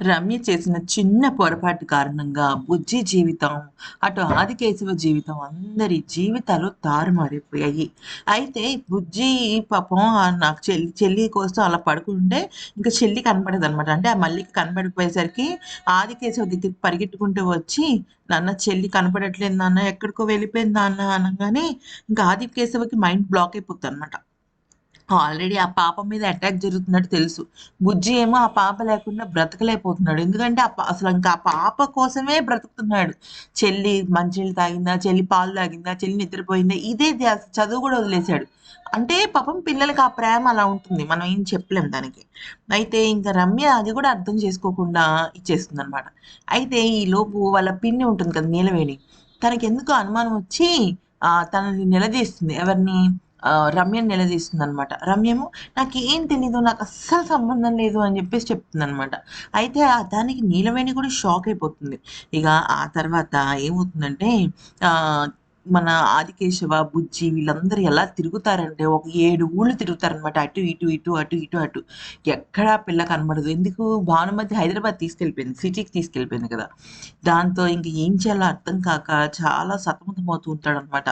రమ్య చేసిన చిన్న పొరపాటు కారణంగా బుజ్జి జీవితం అటు ఆదికేశవ జీవితం అందరి జీవితాలు తారుమారిపోయాయి. అయితే బుజ్జి పాపం నాకు చెల్లి చెల్లి కోసం అలా పడుకుంటే ఇంకా చెల్లి కనపడదు అనమాట అంటే ఆ మల్లికి కనపడిపోయేసరికి ఆదికేశవ దగ్గరికి పరిగెట్టుకుంటూ వచ్చి నాన్న చెల్లి కనపడట్లేదు నాన్న ఎక్కడికో వెళ్ళిపోయింది నాన్న అనగానే ఇంకా ఆదికేశవకి మైండ్ బ్లాక్ అయిపోతుంది అనమాట ఆల్రెడీ ఆ పాప మీద అటాక్ జరుగుతున్నట్టు తెలుసు. బుజ్జి ఏమో ఆ పాప లేకుండా బ్రతకలేకపోతున్నాడు. ఎందుకంటే ఆ అసలు ఇంకా ఆ పాప కోసమే బ్రతుకుతున్నాడు. చెల్లి మంచినీళ్ళు తాగిందా చెల్లి పాలు తాగిందా చెల్లి నిద్రపోయిందా ఇదే ధ్యాస. చదువు కూడా వదిలేశాడు. అంటే పాపం పిల్లలకి ఆ ప్రేమ అలా ఉంటుంది. మనం ఏం చెప్పలేం దానికి. అయితే ఇంకా రమ్య అది కూడా అర్థం చేసుకోకుండా ఇచ్చేస్తుంది అనమాట అయితే ఈ లోపు వాళ్ళ పిన్ని ఉంటుంది కదా నీలవేణి. తనకి ఎందుకో అనుమానం వచ్చి ఆ తనని నిలదీస్తుంది. ఎవరిని? రమ్యని నిలదీస్తుంది అనమాట రమ్యము నాకు ఏం తెలీదు నాకు అస్సలు సంబంధం లేదు అని చెప్పేసి చెప్తుంది అనమాట అయితే దానికి నీలవేణి కూడా షాక్ అయిపోతుంది. ఇక ఆ తర్వాత ఏమవుతుందంటే ఆ మన ఆదికేశవ బుజ్జి వీళ్ళందరూ ఎలా తిరుగుతారంటే ఒక ఏడు ఊళ్ళు తిరుగుతారనమాట అటు ఇటు ఇటు అటు ఇటు అటు. ఎక్కడా పిల్ల కనబడదు. ఎందుకు? భానుమతి హైదరాబాద్ తీసుకెళ్ళిపోయింది సిటీకి తీసుకెళ్ళిపోయింది కదా. దాంతో ఇంక ఏం చేయాలో అర్థం కాక చాలా సతమతం ఉంటాడనమాట అనమాట